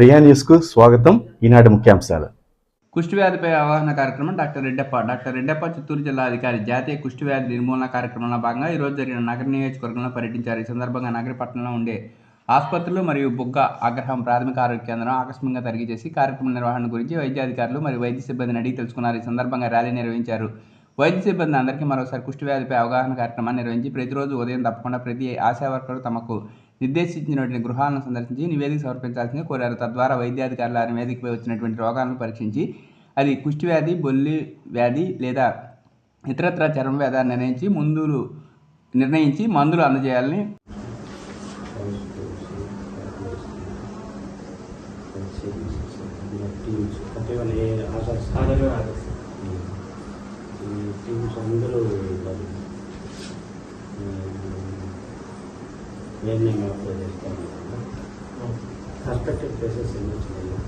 ప్రియా న్యూస్కు స్వాగతం. ఈనాటి ముఖ్యాంశాలు. కుష్టి వ్యాధిపై అవగాహన కార్యక్రమం డాక్టర్ రెడ్డప్ప. డాక్టర్ రెడ్డప్ప చిత్తూరు జిల్లా అధికారి జాతీయ కుష్టి వ్యాధి నిర్మూలన కార్యక్రమంలో భాగంగా ఈరోజు జరిగిన నగర నియోజకవర్గంలో పర్యటించారు. ఈ సందర్భంగా నగరపట్నంలో ఉండే ఆసుపత్రులు మరియు బుగ్గ ఆగ్రహం ప్రాథమిక ఆరోగ్య కేంద్రం ఆకస్మికంగా తనిఖీ చేసి కార్యక్రమం నిర్వహణ గురించి వైద్యాధికారులు మరియు వైద్య సిబ్బందిని అడిగి తెలుసుకున్నారు. ఈ సందర్భంగా ర్యాలీ నిర్వహించారు వైద్య సిబ్బంది అందరికీ మరోసారి కుష్టి వ్యాధిపై అవగాహన కార్యక్రమాన్ని నిర్వహించి ప్రతిరోజు ఉదయం తప్పకుండా ప్రతి ఆశావర్కరు తమకు నిర్దేశించినటువంటి గృహాలను సందర్శించి నివేదిక సమర్పించాల్సింది కోరారు. తద్వారా వైద్యాధికారులు ఆ నివేదికపై వచ్చినటువంటి రోగాలను పరీక్షించి అది కుష్టి వ్యాధి బొల్లి వ్యాధి లేదా ఇతరత్ర చర్మ వ్యాధి నిర్ణయించి ముందులు నిర్ణయించి మందులు అందజేయాలని ఆధార్ టీమ్స్ అందరూ అప్లై చేస్తాను సస్పెక్టెడ్ ఎన్ని వచ్చినాయి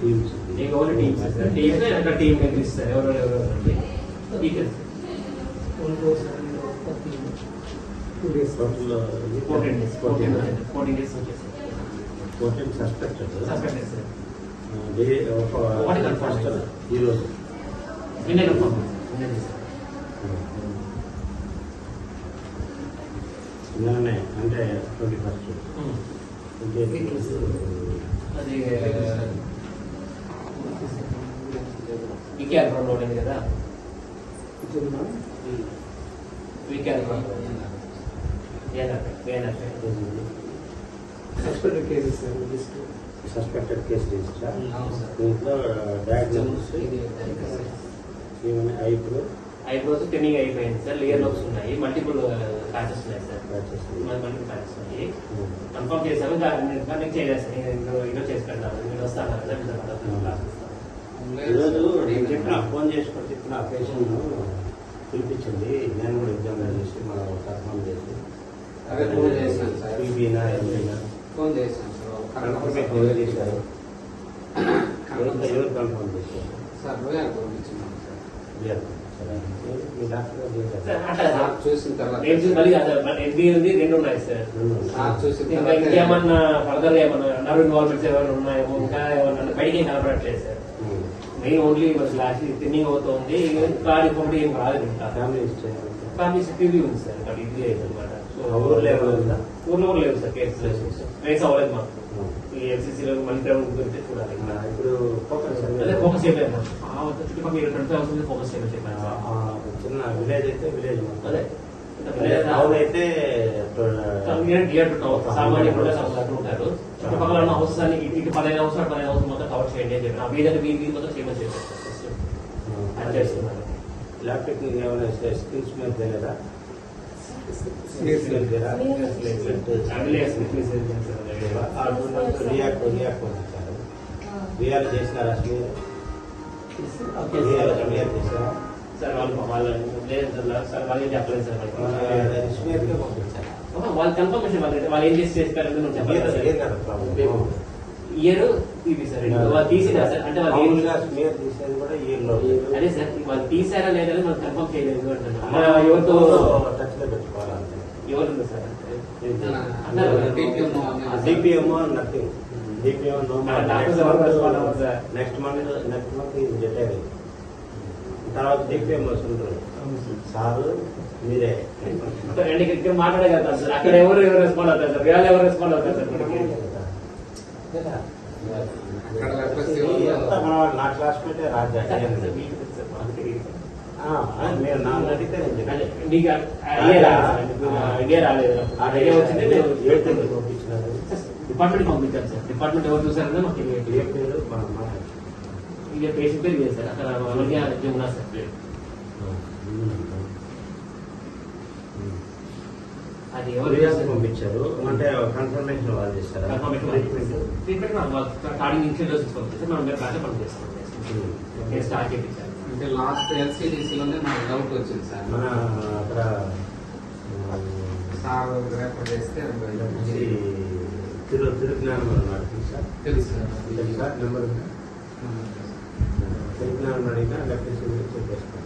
టీమ్స్ ఫోర్టీన్ సస్పెక్టెడ్ డే ఒక ఫస్ట్ ఈరోజు నిన్ననే అంటే ట్వంటీ ఫస్ట్. అది వీకెండ్ రన్ ఉంది? కదా weekend run suspended cases suspected case register దీంట్లో డయాగ్నోసిస్ ఏమైనా ఐబ్రో ఐబ్రోస్ ట్రిమ్మింగ్ అయిపోయింది సార్ లేయర్ లోప్స్ ఉన్నాయి. మల్టిపుల్ ప్యాచెస్ ఉన్నాయి సార్ మల్టిపుల్ ప్యాచెస్ ఉన్నాయి. కన్ఫర్మ్ చేశాను నేను చేయలేదు సార్ నేను ఈరోజు చేసి పెడతాను నేను వస్తాను ఈరోజు నేను చెప్పిన ఫోన్ చేసుకొని చెప్పిన పేషెంట్ పిలిపించండి. నేను కూడా ఎగ్జామ్ చేసి మనం కన్ఫర్మ్ చేసి అదే ఫోన్ చేశాను సార్ పీబీనా ఎంబీనా ఫోన్ చేశాను సార్ ఎవరు చేశారు ఎవరు ఎవరు కన్ఫర్మ్ చేశారు సార్ రోజా పంపించున్నాం సార్ చూసిన తర్వాత రెండు ఉన్నాయి సార్ సార్ చూసిన తర్వాత ఇంకేమన్నా ఫర్దర్ ఏమన్నా నర్వ్ ఇన్వాల్వ్మెంట్స్ ఏమైనా ఉన్నాయేమో ఇంకా ఏమన్నా బయటికి కనపడట్లేదు సార్. మెయిన్ ఓన్లీ మరి లాస్ట్ థిన్నింగ్ అవుతుంది కానీ ఇంకొకటి ఏం రాలేదు ఇంకా ఫ్యామిలీ హిస్టరీ ఫ్యామిలీ టీవీ ఉంది సార్ ఇక్కడ ఇది అనమాట ఆ ఊర్లో ఏమైనా? ఊర్లో లేదు. సార్. కేసు రేస్ అవ్వలేదు మాకు. ఈ మళ్ళీ గ్రౌండ్ గురించి చూడాలి. ఇప్పుడు ఫోకస్ అదే ఫోకస్ చేయలేదు చుట్టుపక్కల ట్వంటీ ఫోకస్ చేయలేదు చిన్న విలేజ్ అయితే విలేజ్. అదే. టౌన్ అయితే క్లియర్ టు టౌన్ సామాన్య ప్రజలు అట్లా ఉంటారు. చుట్టుపక్కల ఉన్న హౌసెస్ అని ఇటు ఇటు పదిహేను హౌస్ పదిహేను హౌస్ మొత్తం కవర్ చేయండి అని చెప్పి ఆ వీధి వీధి వీధి మొత్తం చేయమని చెప్పారు సార్ ఫస్ట్ అది చేస్తున్నారు. ల్యాప్టాప్ ఏమైనా స్కిల్స్ మీద తెలియదా రియాక్ట్ రియాక్ట్ పంపించారు రియాక్ట్ చేసినారా మీరు రియాక్ట్ సార్ వాళ్ళు వాళ్ళ లేదు సార్ సార్ వాళ్ళు ఏం చెప్పలేదు సార్. స్మీర్గా పంపించారు వాళ్ళు కన్ఫర్మేషన్ వాళ్ళు వాళ్ళు ఏం చేసి నువ్వు చెప్పలేదు ఇయర్ ఇది సార్ వాళ్ళు తీసినా సార్ అంటే వాళ్ళు తీసేది కూడా ఇయర్లో అదే సార్ వాళ్ళు తీసారా లేదా మనం కన్ఫర్మ్ చేయలేదు అంటున్నాను ఎవరితో టచ్లో ఎవరు sir? DPM nothing DPM no next month next month ఇది డెలివరీ తర్వాత డిపిఎం వస్తుంటారు సారు. మీరే. రెండు ఇక్కడ మాట్లాడగలుగుతాం సార్. అక్కడ ఎవరు ఎవరు రెస్పాండ్ అవుతారు సార్? వీళ్ళు ఎవరు రెస్పాండ్ అవుతారు సార్? నా క్లాస్మేటే రాజా మీరు నన్ను అడిగితే నేను. నీకు ఐడియా రాలేదు? ఆ ఐడియా వచ్చింది నేను ఏడు తొమ్మిది పంపించినారు డిపార్ట్మెంట్ పంపించాను సార్. డిపార్ట్మెంట్ ఎవరు చూసారని మాకు ఏ పేరు. ఇక పేషెంట్ పేరు లేదు సార్. అక్కడ మనకి ఉన్నారు సార్. పేరు అది ఎవరు పంపించారు. అంటే కన్ఫర్మేషన్ వాళ్ళు చేస్తారా ట్రీట్మెంట్ స్టార్టింగ్ నుంచి డోసెస్ పంపిస్తే మనం మీరు బాగా పనిచేస్తాం నేను స్టార్ట్ చేయించాను అంటే లాస్ట్ ఎల్సీడీసీలోనే నాకు డౌట్ వచ్చింది సార్. మన అక్కడ సార్ రేపటి చేస్తే తిరు తిరుజ్ఞానం అన్నాడు తెలుసా? తెలుసు సార్ తెలుసా నెంబర్ తిరుజ్ఞానం అడిగినా లెక్క చెప్పేస్తాను